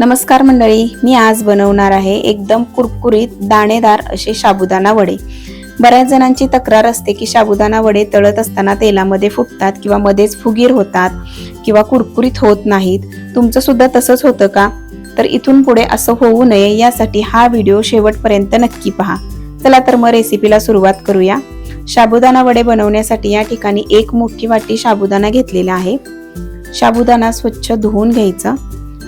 नमस्कार मंडळी मी आज बनवणार आहे एकदम कुरकुरीत दाणेदार असे साबुदाणा वडे. बऱ्याच जणांची तक्रार असते की साबुदाणा वडे तळत असताना तेलामध्ये फुटतात किंवा मध्येच फुगीर होतात किंवा कुरकुरीत होत नाहीत. तुमचं सुद्धा तसंच होतं का? तर इथून पुढे असं होऊ नये यासाठी हा व्हिडिओ शेवटपर्यंत नक्की पहा. चला तर मग रेसिपीला सुरुवात करूया. साबुदाणा वडे बनवण्यासाठी या ठिकाणी एक मोठी वाटी साबुदाणा घेतलेला आहे. साबुदाणा स्वच्छ धुवून घ्यायचा.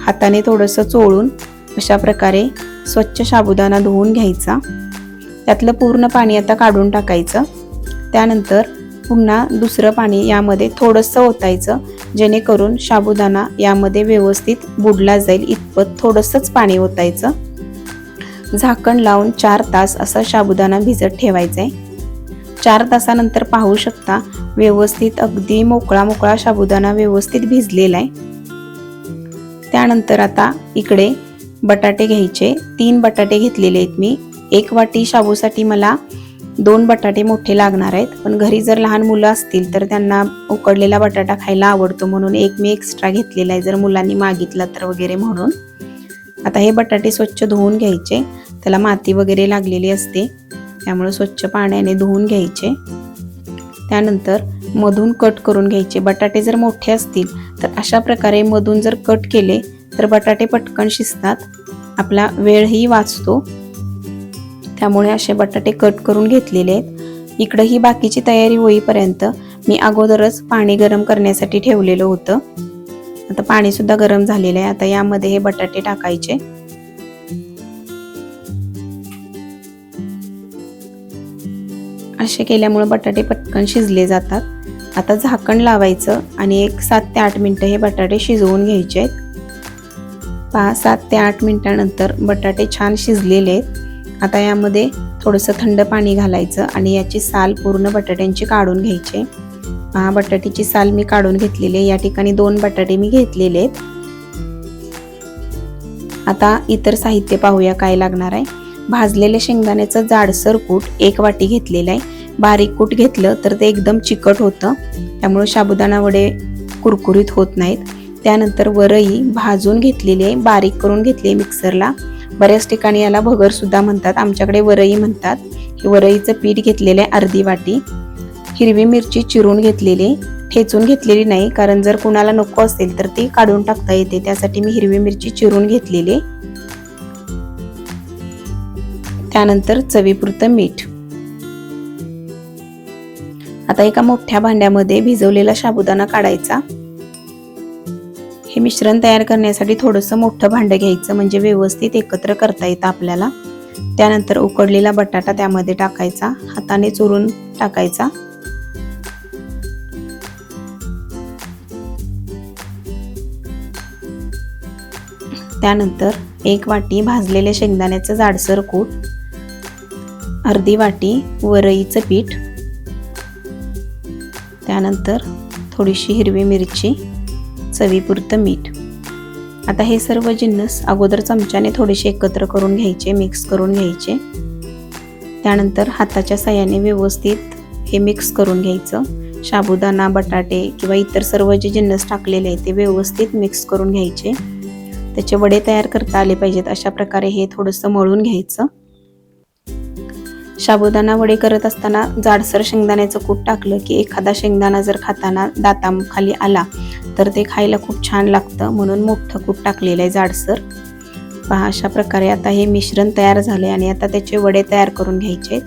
हाताने थोडंसं चोळून अशा प्रकारे स्वच्छ साबुदाणा धुवून घ्यायचा. त्यातलं पूर्ण पाणी आता काढून टाकायचं. त्यानंतर पुन्हा दुसरं पाणी यामध्ये थोडंसं ओतायचं जेणेकरून साबुदाणा यामध्ये व्यवस्थित बुडला जाईल इतपत थोडंसंच पाणी ओतायचं. झाकण लावून चार तास असा साबुदाणा भिजत ठेवायचा आहे चार तासानंतर पाहू शकता व्यवस्थित अगदी मोकळा मोकळा साबुदाणा व्यवस्थित भिजलेला आहे त्यानंतर आता इकडे बटाटे घ्यायचे. तीन बटाटे घेतलेले आहेत मी. एक वाटी शाबूसाठी मला दोन बटाटे मोठे लागणार आहेत. पण घरी जर लहान मुलं असतील तर त्यांना उकडलेला बटाटा खायला आवडतो म्हणून एक मी एक्स्ट्रा घेतलेला आहे जर मुलांनी मागितला तर वगैरे म्हणून. आता हे बटाटे स्वच्छ धुवून घ्यायचे. त्याला माती वगैरे लागलेली असते. त्यामुळे स्वच्छ पाण्याने धुवून घ्यायचे. त्यानंतर मधून कट करून घ्यायचे. बटाटे जर मोठे असतील तर अशा प्रकारे मधून जर कट केले तर बटाटे पटकन शिजतात. आपला वेळही वाचतो. त्यामुळे असे बटाटे कट करून घेतलेले आहेत. इकडं ही बाकीची तयारी होईपर्यंत मी अगोदरच पाणी गरम करण्यासाठी ठेवलेलं होतं. आता पाणीसुद्धा गरम झालेलं आहे. आता यामध्ये हे बटाटे टाकायचे. असे केल्यामुळे बटाटे पटकन शिजले जातात. आता झाकण लावायचं आणि एक सात ते आठ मिनटं हे बटाटे शिजवून घ्यायचे आहेत. पहा सात ते आठ मिनटानंतर बटाटे छान शिजलेले आहेत. आता यामध्ये थोडंसं थंड पाणी घालायचं आणि याची साल पूर्ण बटाट्यांची काढून घ्यायचे. पहा बटाट्याची साल मी काढून घेतलेली आहे. या ठिकाणी दोन बटाटे मी घेतलेले आहेत. आता इतर साहित्य पाहूया काय लागणार आहे. भाजलेल्या शेंगदाण्याचं जाडसर कूट एक वाटी घेतलेलं आहे. बारीक कूट घेतलं तर ते एकदम चिकट होतं. त्यामुळे साबुदाणा वडे कुरकुरीत होत नाहीत. त्यानंतर वरई भाजून घेतलेली आहे बारीक करून घेतली आहे मिक्सरला. बऱ्याच ठिकाणी याला भगर सुद्धा म्हणतात. आमच्याकडे वरई म्हणतात हे वरईचं पीठ घेतलेलं आहे अर्धी वाटी. हिरवी मिरची चिरून घेतलेली ठेचून घेतलेली नाही कारण जर कुणाला नको असेल तर ती काढून टाकता येते. त्यासाठी मी हिरवी मिरची चिरून घेतलेली त्यानंतर चवीपुरतं मीठ. आता एका मोठ्या भांड्यामध्ये भिजवलेला साबुदाणा काढायचा. हे मिश्रण तयार करण्यासाठी थोडंसं मोठं भांडं घ्यायचं म्हणजे व्यवस्थित एकत्र करता येतं आपल्याला. त्यानंतर उकडलेला बटाटा त्यामध्ये टाकायचा हाताने चुरून टाकायचा. त्यानंतर एक वाटी भाजलेले शेंगदाण्याचं जाडसर कूट अर्धी वाटी वरईचं पीठ त्यानंतर थोडीशी हिरवी मिरची चवीपुरतं मीठ. आता हे सर्व जिन्नस अगोदर चमच्याने थोडेसे एकत्र करून घ्यायचे मिक्स करून घ्यायचे. त्यानंतर हाताच्या साह्याने व्यवस्थित हे मिक्स करून घ्यायचं. साबुदाणा बटाटे किंवा इतर सर्व जे जिन्नस टाकलेले आहेत ते व्यवस्थित मिक्स करून घ्यायचे. त्याचे वडे तयार करता आले पाहिजेत अशा प्रकारे हे थोडंसं मळून घ्यायचं. साबुदाणा वडे करत असताना जाडसर शेंगदाण्याचं कूट टाकलं की एखादा शेंगदाणा जर खाताना दाताखाली आला तर ते खायला खूप छान लागतं म्हणून मोठं कूट टाकलेलं आहे जाडसर. पहा अशा प्रकारे आता हे मिश्रण तयार झाले आणि आता त्याचे वडे तयार करून घ्यायचे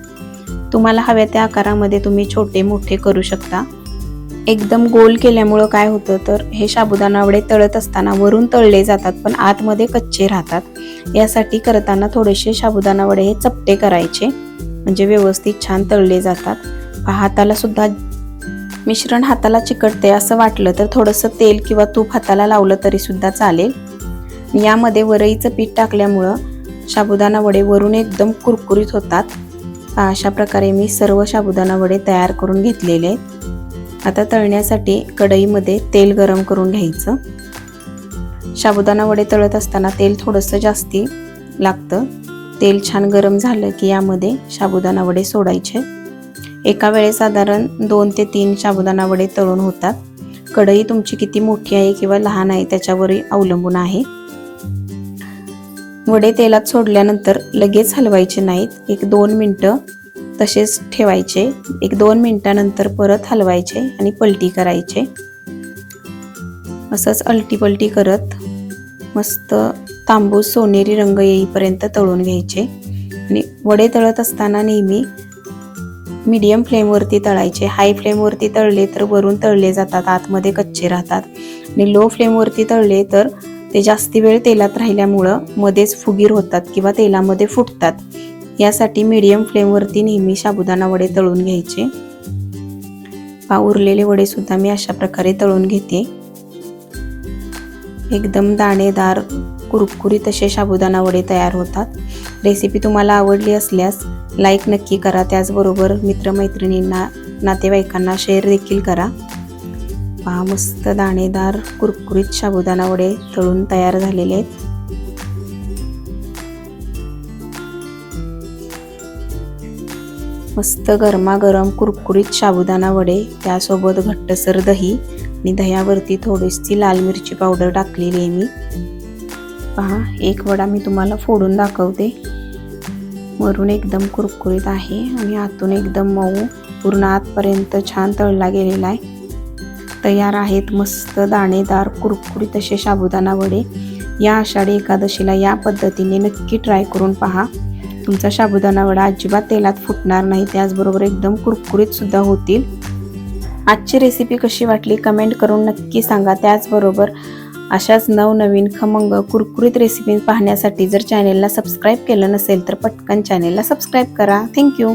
तुम्हाला हव्या त्या आकारामध्ये तुम्ही छोटे मोठे करू शकता. एकदम गोल केल्यामुळं काय होतं तर हे साबुदाणा वडे तळत असताना वरून तळले जातात पण आतमध्ये कच्चे राहतात. यासाठी करताना थोडेसे साबुदाणा वडे हे चपटे करायचे. म्हणजे व्यवस्थित छान तळले जातात. हाताला सुद्धा मिश्रण हाताला चिकटते असं वाटलं तर थोडंसं तेल किंवा तूप हाताला लावलं तरी सुद्धा चालेल. यामध्ये वरईचं पीठ टाकल्यामुळं साबुदाणा वडे वरून एकदम कुरकुरीत होतात. अशा प्रकारे मी सर्व साबुदाणा वडे तयार करून घेतलेले आहेत. आता तळण्यासाठी कढईमध्ये तेल गरम करून घ्यायचं. साबुदाणा वडे तळत असताना तेल थोडंसं जास्ती लागतं. तेल छान गरम झालं की यामध्ये साबुदाणा वडे सोडायचे. एका वेळेस साधारण दोन ते तीन साबुदाणा वडे तळून होतात. कढई तुमची किती मोठी आहे किंवा लहान आहे त्याच्यावरही अवलंबून आहे. वडे तेलात सोडल्यानंतर लगेच हलवायचे नाहीत. एक दोन मिनटं तसेच ठेवायचे. एक दोन मिनटानंतर परत हलवायचे आणि पलटी करायचे. असंच अलटी पलटी करत मस्त तांबूस सोनेरी रंग येईपर्यंत तळून घ्यायचे. आणि वडे तळत असताना नेहमी मीडियम फ्लेमवरती तळायचे. हाय फ्लेमवरती तळले तर वरून तळले जातात. आतमध्ये कच्चे राहतात. आणि लो फ्लेमवरती तळले तर ते जास्ती वेळ तेलात राहिल्यामुळं मध्येच फुगीर होतात किंवा तेलामध्ये फुटतात. यासाठी मीडियम फ्लेमवरती नेहमी साबुदाणा वडे तळून घ्यायचे. पा उरलेले वडे सुद्धा मी अशा प्रकारे तळून घेते. एकदम दाणेदार कुरकुरीत असे साबुदाणा वडे तयार होतात. रेसिपी तुम्हाला आवडली असल्यास लाईक नक्की करा. त्याचबरोबर मित्रमैत्रिणींना नातेवाईकांना शेअर देखील करा. पहा मस्त दाणेदार कुरकुरीत साबुदाणा वडे तळून तयार झालेले आहेत. मस्त गरमागरम कुरकुरीत साबुदाणा वडे त्यासोबत घट्टसर दही आणि दह्यावरती थोडीशी लाल मिरची पावडर टाकलेली आहे मी पहा एक वडा मी तुम्हाला फोडून दाखवते. वरून एकदम कुरकुरीत आहे आणि आतून एकदम मऊ पूर्ण आतपर्यंत छान तळला गेलेला आहे. तयार आहेत मस्त दाणेदार कुरकुरीत असे साबुदाणा वडे. या आषाढी एकादशीला या पद्धतीने नक्की ट्राय करून पहा. तुमचा साबुदाणा वडा अजिबात तेलात फुटणार नाही त्याचबरोबर एकदम कुरकुरीतसुद्धा होतील. आजची रेसिपी कशी वाटली? कमेंट करून नक्की सांगा. त्याचबरोबर अशाच नवनवीन खमंग कुरकुरीत रेसिपी पाहण्यासाठी जर चॅनेलला सबस्क्राईब केलं नसेल तर पटकन चॅनेलला सबस्क्राईब करा. थँक्यू